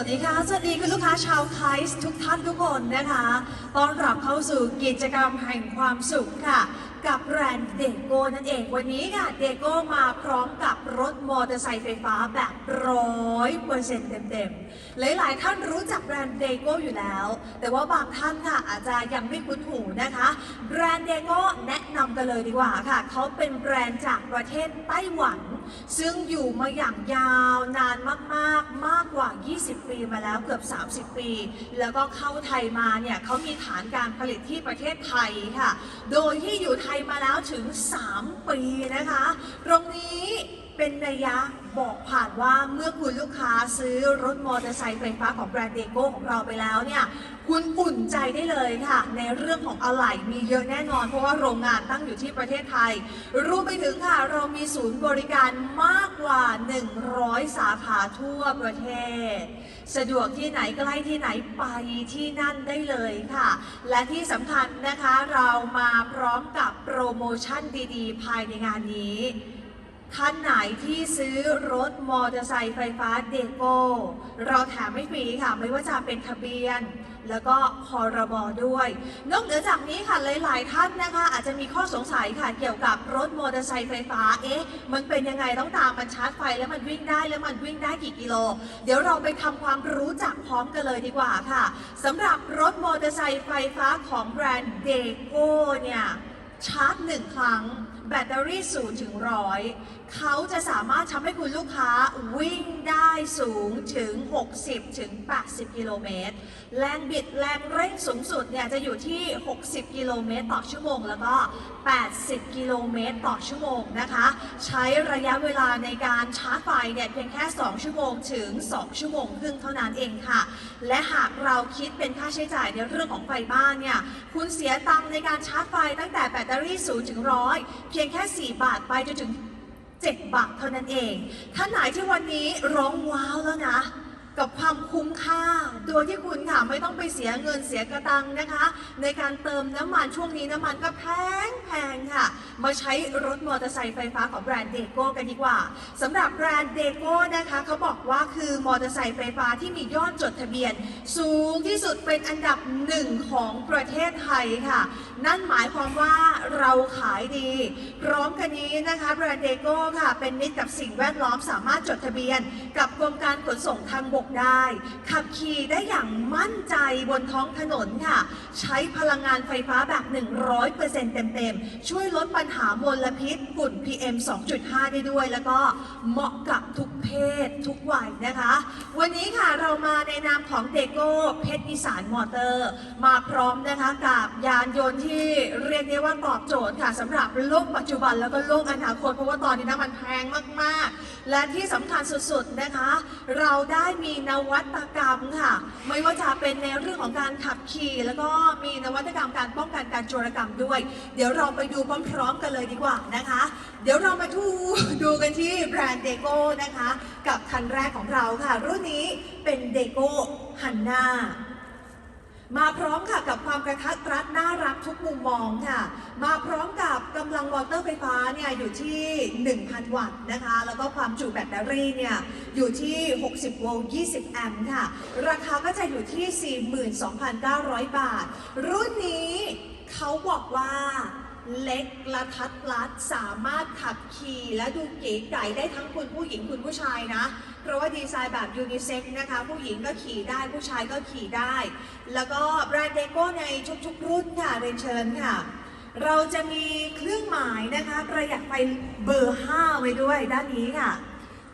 สวัสดีค่ะ สวัสดีคุณลูกค้าชาวไคส์ทุกท่านทุกคนนะคะต้อนรับเข้าสู่กิจกรรมแห่งความสุขค่ะ กับแบรนด์เดโก้นั่นเอง วันนี้ค่ะเดโก้มาพร้อมกับรถมอเตอร์ไซค์ไฟฟ้าแบบร้อยเปอร์เซ็นต์เต็มๆ หลายๆ ท่านรู้จักแบรนด์เดโก้อยู่แล้ว แต่ว่าบางท่านค่ะอาจจะยังไม่คุ้นหูนะคะ แบรนด์เดโก้แนะนำกันเลยดีกว่าค่ะเขาเป็นแบรนด์จากประเทศไต้หวัน ซึ่งอยู่มาอย่างยาวนานมากๆ มากกว่า 20 ปีมาแล้วเกือบ 30 ปี แล้วก็เข้าไทยมาเนี่ยเขามีฐานการผลิตที่ประเทศไทยค่ะ โดยที่อยู่ไทยมาแล้วถึง 3 ปีนะคะ ตรงนี้เป็นนัยยะบอกผ่านว่าเมื่อคุณลูกค้าซื้อรถมอเตอร์ไซค์ไฟฟ้าของแบรนด์เดโก้ของเราไปแล้วเนี่ย คุณอุ่นใจได้เลยค่ะ ในเรื่องของอะไหล่มีเยอะแน่นอน เพราะว่าโรงงานตั้งอยู่ที่ประเทศไทย รวมไปถึงค่ะ เรามีศูนย์บริการมากกว่า 100 สาขาทั่วประเทศ สะดวกที่ไหนใกล้ที่ไหนไปที่นั่นได้เลยค่ะ และที่สำคัญนะคะเรามาพร้อมกับโปรโมชั่นดีๆ ภายในงานนี้ ท่านไหนที่ซื้อรถมอเตอร์ไซค์ไฟฟ้าเดโก้เราแถมไม่ฟรีค่ะ ไม่ว่าจะเป็นทะเบียน แล้วก็พรบด้วย นอกเหนือจากนี้ค่ะหลายๆ ท่านนะคะ อาจจะมีข้อสงสัยค่ะเกี่ยวกับรถมอเตอร์ไซค์ไฟฟ้าเอ๊ะมันเป็นยังไงต้องตามมันชาร์จไฟแล้วมันวิ่งได้แล้วมันวิ่งได้กี่กิโล เดี๋ยวเราไปทำความรู้จักพร้อมกันเลยดีกว่าค่ะสำหรับรถมอเตอร์ไซค์ไฟฟ้าของแบรนด์เดโก้เนี่ยชาร์จหนึ่งครั้ง แบตเตอรี่ศูนย์ถึงร้อยเขาจะสามารถทำให้คุณลูกค้าวิ่งได้สูงถึง 60 ถึง 80 กิโลเมตร แรงบิดแรงเร่งสูงสุดเนี่ยจะอยู่ที่ 60 กิโลเมตรต่อชั่วโมง แล้วก็ 80 กิโลเมตรต่อชั่วโมงนะคะ ใช้ระยะเวลาในการชาร์จไฟเนี่ยเพียงแค่ 2 ชั่วโมงถึง 2 ชั่วโมงครึ่งเท่านั้นเองค่ะ และหากเราคิดเป็นค่าใช้จ่ายในเรื่องของไฟบ้านเนี่ย คุณเสียตังค์ในการชาร์จไฟตั้งแต่แบตเตอรี่0ถึง100เพียงแค่ 4 บาทไปจนถึง 7 บาทเท่านั้นเอง ท่านไหนที่วันนี้ร้องว้าวแล้วนะ กับความคุ้มค่า โดยที่คุณค่ะไม่ต้องไปเสียเงินเสียกระตังนะคะ ในการเติมน้ำมันช่วงนี้น้ำมันก็แพงแพงค่ะ มาใช้รถมอเตอร์ไซค์ไฟฟ้าของแบรนด์เดโก้กันดีกว่าสำหรับแบรนด์เดโก้นะคะเขาบอกว่าคือมอเตอร์ไซค์ไฟฟ้าที่มียอดจดทะเบียน สูงที่สุดเป็นอันดับหนึ่งของประเทศไทยค่ะ นั่นหมายความว่าเราขายดี พร้อมกันนี้นะคะแบรนด์เดโก้ค่ะเป็นมิตรกับสิ่งแวดล้อมสามารถจดทะเบียน กับกรมการขนส่งทางบกได้ ขับขี่ได้อย่างมั่นใจบนท้องถนนค่ะ ใช้พลังงานไฟฟ้าแบบ 100%เต็มๆ ช่วยลดปัญหามลพิษฝุ่น PM 2.5 ได้ด้วย แล้วก็เหมาะกับทุกเพศทุกวัยนะคะ วันนี้ค่ะเรามาในนามของเดโก้เพชรอีสานมอเตอร์ มาพร้อมนะคะกับยานยนต์ที่เรียกได้ว่าตอบโจทย์ค่ะสำหรับโลกปัจจุบันแล้วก็โลกอนาคตเพราะว่าตอนนี้นะมันแพงมากๆ และที่สำคัญสุดๆนะคะ เราได้มีนวัตกรรมค่ะไม่ว่าจะเป็นในเรื่องของการขับขี่ แล้วก็มีนวัตกรรมการป้องกันการโจรกรรมด้วย เดี๋ยวเราไปดูพร้อมๆกันเลยดีกว่านะคะ เดี๋ยวเรามาดูดูกันที่แบรนด์เดโก้นะคะ กับคันแรกของเราค่ะ รุ่นนี้เป็นเดโก้ฮันนา มาพร้อมค่ะกับความกระทัดรัดน่ารักทุกมุมมองค่ะ มาพร้อมกับกำลังมอเตอร์ไฟฟ้าเนี่ยอยู่ที่ 1,000 วัตต์นะคะ แล้วก็ความจุแบตเตอรี่เนี่ยอยู่ที่ 60 โวลต์ 20 แอมป์ค่ะ ราคาก็จะอยู่ที่ 42,900 บาท รุ่นนี้เขาบอกว่า เล็กละทัดรัดสามารถขับขี่และดูเก๋ไก๋ได้ทั้งคุณผู้หญิงคุณผู้ชายนะ เพราะว่าดีไซน์แบบยูนิเซ็กนะคะ ผู้หญิงก็ขี่ได้ผู้ชายก็ขี่ได้ แล้วก็แบรนด์เดโก้ในทุกๆ รุ่นค่ะเรียนเชิญค่ะ เราจะมีเครื่องหมายนะคะประหยัดไฟเบอร์ 5 ไว้ด้วยด้านนี้ค่ะ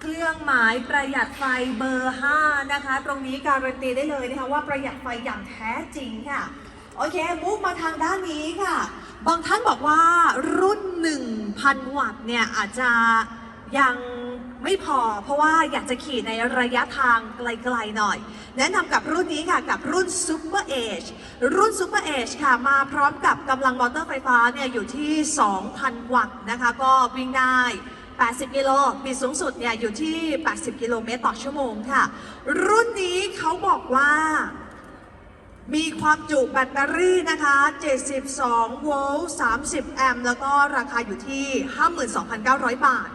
เครื่องหมายประหยัดไฟเบอร์ 5 นะคะ ตรงนี้การันตีได้เลยนะคะว่าประหยัดไฟอย่างแท้จริงค่ะ โอเคมุกมาทางด้านนี้ค่ะ บางท่านบอกว่ารุ่น 1,000 วัตต์เนี่ยอาจจะยังไม่พอ เพราะว่าอยากจะขี่ในระยะทางไกลๆหน่อย แนะนำกับรุ่นนี้ค่ะกับรุ่น Super Edge รุ่น Super Edge ค่ะ มาพร้อมกับกำลังมอเตอร์ไฟฟ้าเนี่ยอยู่ที่ 2,000 วัตต์นะคะ ก็วิ่งได้ 80 กิโลปีสูงสุดเนี่ยอยู่ที่ 80 กิโลเมตรต่อชั่วโมงค่ะ รุ่นนี้เขาบอกว่า มีความจุแบตเตอรี่นะคะ 72 โวลต์ 30 แอมป์แล้วก็ราคาอยู่ที่ 52,900 บาท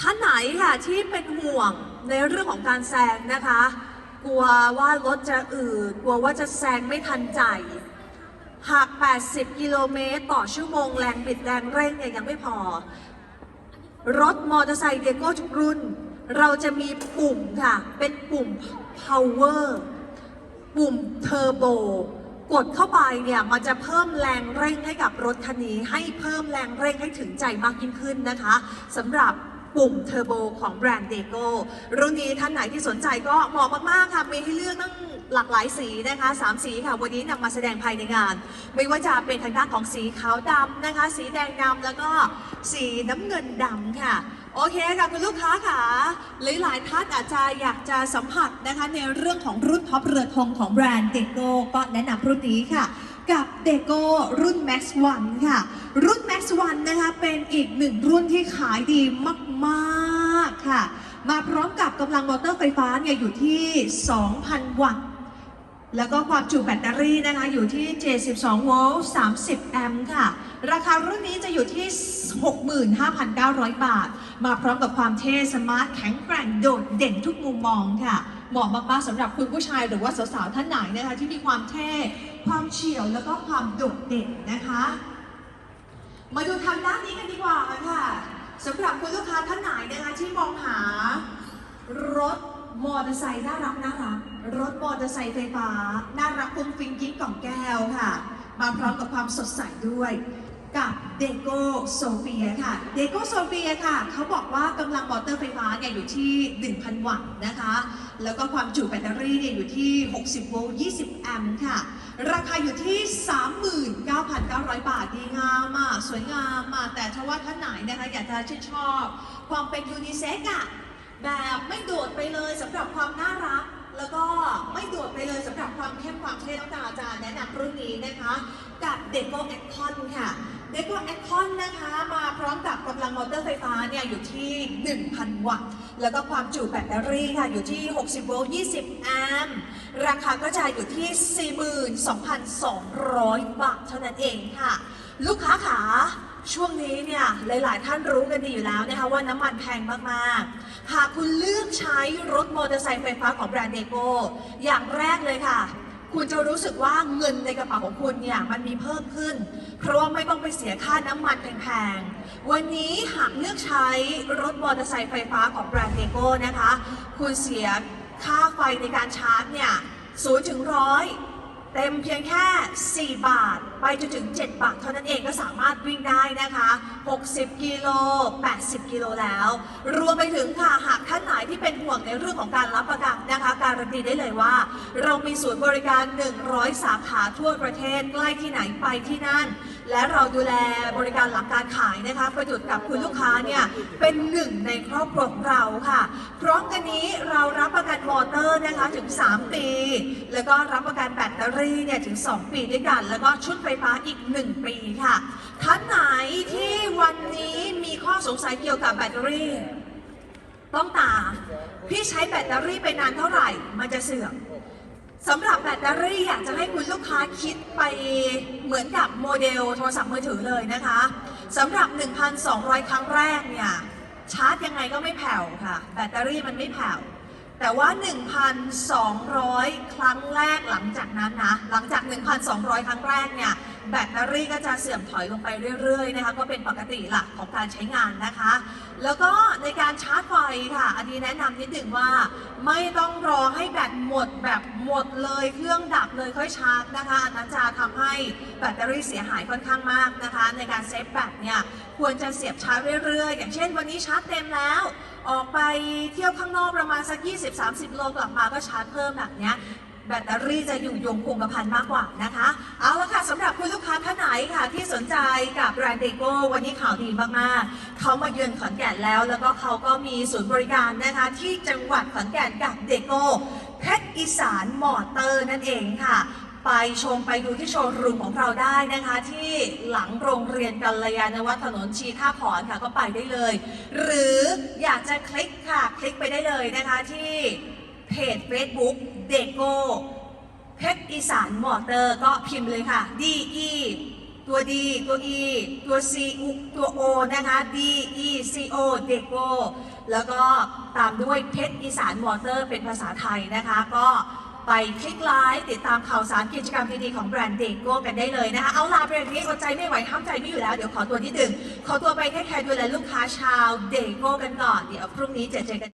ท่านไหนค่ะที่เป็นห่วงในเรื่องของการแซงนะคะ กลัวว่ารถจะอืดกลัวว่าจะแซงไม่ทันใจ หาก 80 กิโลเมตรต่อชั่วโมงแรงบิดแรงเร่งเนี่ยยังไม่พอ รถมอเตอร์ไซค์เดโก้ทุกรุ่น เราจะมีปุ่มค่ะ เป็นปุ่ม power ปุ่มเทอร์โบกดเข้าไปเนี่ยมันจะเพิ่มแรงเร่งให้กับรถคันนี้ ให้เพิ่มแรงเร่งให้ถึงใจมากยิ่งขึ้นนะคะสำหรับปุ่มเทอร์โบของแบรนด์เดโก้รุ่นนี้ท่านไหนที่สนใจก็เหมาะมากๆค่ะมีให้เลือกตั้งหลากหลายสีนะคะสามสีค่ะวันนี้นำมาแสดงภายในงาน ไม่ว่าจะเป็นทางด้านของสีขาวดำนะคะ สีแดงดำแล้วก็สีน้ำเงินดำค่ะ โอเคค่ะคุณลูกค้าค่ะ หลายๆท่านอาจจะอยากจะสัมผัสนะคะในเรื่องของรุ่นท็อปเรือธงของแบรนด์เดโก้ก็แนะนำรุ่นนี้ค่ะกับเดโก้รุ่น Max 1 ค่ะ รุ่น Max 1 นะคะ เป็นอีกหนึ่งรุ่นที่ขายดีมาก ๆ ค่ะ มาพร้อมกับกำลังมอเตอร์ไฟฟ้าเนี่ยอยู่ที่ 2,000 วัตต์ แล้วก็ความจุแบตเตอรี่นะคะอยู่ที่ 72 โวลต์ 30 แอมป์ค่ะ ราคารุ่นนี้จะอยู่ที่ 65,900 บาท มาพร้อมกับความเท่สมาร์ทแข็งแกร่งโดดเด่นทุกมุมมองค่ะ เหมาะมากๆสำหรับคุณผู้ชายหรือว่าสาวๆท่านไหนนะคะที่มีความเท่ ความเฉียวแล้วก็ความโดดเด่นนะคะ มาดูทางด้านนี้กันดีกว่าค่ะสำหรับคุณลูกค้าท่านไหนนะคะที่มองหารถ มอเตอร์ไซค์น่ารักน่ารักรถมอเตอร์ไซค์ไฟฟ้า น่ารักฟุ้งฟิ้งกิ๊กกล่องแก้วค่ะ มาพร้อมกับความสดใสด้วย กับเดโก้โซเฟียค่ะ เดโก้โซเฟียค่ะ เขาบอกว่ากำลังมอเตอร์ไฟฟ้าเนี่ยอยู่ที่ 1,000 วัตต์นะคะ แล้วก็ความจุแบตเตอรี่เนี่ยอยู่ที่ 60 โวลต์ 20 แอมป์ค่ะ ราคาอยู่ที่ 39,900 บาท ดีงามอะสวยงามอะแต่ถ้าว่าท่านไหนนะคะอยากจะชื่นชอบ ความเป็นยูนิเซ็กอะ แบบไม่โดดไปเลยสำหรับความน่ารัก แล้วก็ไม่โดดไปเลยสำหรับความเข้มความเท่ต้องตามอาจารย์แนะนำรุ่นนี้นะคะกับเดโกแอคคอนค่ะเดโกแอคคอนนะคะ มาพร้อมกับกำลังมอเตอร์ไฟฟ้าเนี่ยอยู่ที่ 1,000 วัตต์ แล้วก็ความจุแบตเตอรี่ค่ะอยู่ที่ 60 โวลต์ 20 แอมป์ราคาก็จะอยู่ที่ 42,200 บาทเท่านั้นเองค่ะ ลูกค้าขา ช่วงนี้เนี่ยหลาย ๆ ท่านรู้กันดีอยู่แล้วนะคะว่าน้ำมันแพงมากๆ หากคุณเลือกใช้รถมอเตอร์ไซค์ไฟฟ้าของแบรนด์เดโก้อย่างแรกเลยค่ะ คุณจะรู้สึกว่าเงินในกระเป๋าของคุณเนี่ยมันมีเพิ่มขึ้น เพราะว่าไม่ต้องไปเสียค่าน้ำมันแพง ๆ วันนี้หากเลือกใช้รถมอเตอร์ไซค์ไฟฟ้าของแบรนด์เดโก้นะคะ คุณเสียค่าไฟในการชาร์จเนี่ย0ถึงร้อย เต็มเพียงแค่ 4 บาท ไปจนถึง 7 บาท เท่านั้นเองก็สามารถวิ่งได้นะคะ 60 กิโล 80 กิโลแล้ว รวมไปถึงค่ะ หากท่านไหนที่เป็นห่วงในเรื่องของการรับประกันนะคะ การันตีได้เลยว่า เรามีศูนย์บริการ 100 สาขาทั่วประเทศ ใกล้ที่ไหนไปที่นั่น และเราดูแลบริการหลังการขายนะคะประจุดกับคุณลูกค้าเนี่ยเป็นหนึ่งในครอบครัวของเราค่ะ พร้อมกันนี้เรารับประกันมอเตอร์นะคะถึง 3 ปี แล้วก็รับประกันแบ ตอรี่เนี่ยถึง 2 ปีด้วยกัน แล้วก็ชุดไฟฟ้าอีก 1 ปีค่ะท่านไหนที่วันนี้มีข้อสงสัยเกี่ยวกับแบตเตอรี่ ต้องตามพี่ใช้แบตเตอรี่ไปนานเท่าไหร่ มันจะเสื่อมสำหรับแบตเตอรี่อยากจะให้คุณลูกค้าคิดไปเหมือนกับโมเดลโทรศัพท์มือถือเลยนะคะสำหรับ 1,200 ครั้งแรกเนี่ยชาร์จยังไงก็ไม่แผ่วค่ะ แบตเตอรี่มันไม่แผ่ว แต่ว่า 1,200 ครั้งแรกหลังจากนั้นนะ หลังจาก 1,200 ครั้งแรกเนี่ย แบตเตอรี่ก็จะเสื่อมถอยลงไปเรื่อยๆนะคะ ก็เป็นปกติหลักของการใช้งานนะคะ แล้วก็ในการชาร์จ ไฟค่ะ อันนี้แนะนำนิดหนึ่งว่า ไม่ต้องรอให้แบตหมดแบบหมดเลยเครื่องดับเลยค่อยชาร์จนะคะอันนั้นจะทำให้แบตเตอรี่เสียหายค่อนข้างมากนะคะ ในการเซฟแบตเนี่ยควรจะเสียบชาร์จเรื่อยๆ อย่างเช่นวันนี้ชาร์จเต็มแล้ว ออกไปเที่ยวข้างนอกประมาณสัก 20-30 โลกลับมาก็ชาร์จเพิ่มแบบเนี้ย แบตเตอรี่จะอยู่ยงคงกระพันมากกว่านะคะ เอาละค่ะสำหรับคุณลูกค้าท่านไหนค่ะ ที่สนใจกับแบรนด์เดโก้วันนี้ข่าวดีมากๆ เขามาเยือนขอนแก่นแล้ว แล้วก็เขาก็มีศูนย์บริการนะคะ ที่จังหวัดขอนแก่นกับเดโก้เพชรอีสานมอเตอร์นั่นเองค่ะไปชมไปดูที่โชว์รูมของเราได้นะคะ ที่หลังโรงเรียนกัลยาณวัฒน์ถนนชีท่าขอนค่ะก็ไปได้เลย หรืออยากจะคลิกค่ะ คลิกไปได้เลยนะคะที่ เพจ Facebook เดโก้เพชรอีสานมอเตอร์ก็พิมพ์เลยค่ะ DE ตัว D ตัว E ตัว C ตัว O นะคะ D E C O เดโก้แล้วก็ตามด้วยเพชรอีสานมอเตอร์เป็นภาษาไทยนะคะ ก็ไปคลิกไลค์ติดตามข่าวสารกิจกรรมดีๆของแบรนด์เดโก้กันได้เลยนะคะ เอาลาเบรกนี้อดใจไม่ไหวห้ามใจไม่อยู่แล้ว เดี๋ยวขอตัวนิดหนึ่งขอตัวไปแค่แค่ดูแลลูกค้าชาวเดโก้กันก่อน เดี๋ยวพรุ่งนี้เจอกัน